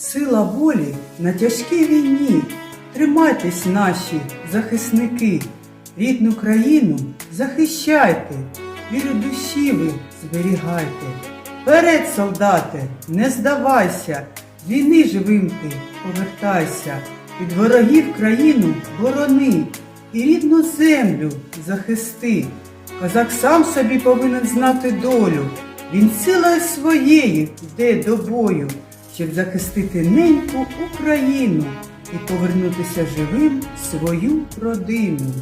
Сила волі на тяжкій війні. Тримайтесь, наші захисники, рідну країну захищайте, віру душі ви зберігайте. Вперед, солдати, не здавайся, війни живим ти повертайся, від ворогів країну борони і рідну землю захисти. Козак сам собі повинен знати долю, він силою своєю йде до бою, щоб захистити неньку Україну і повернутися живим в свою родину.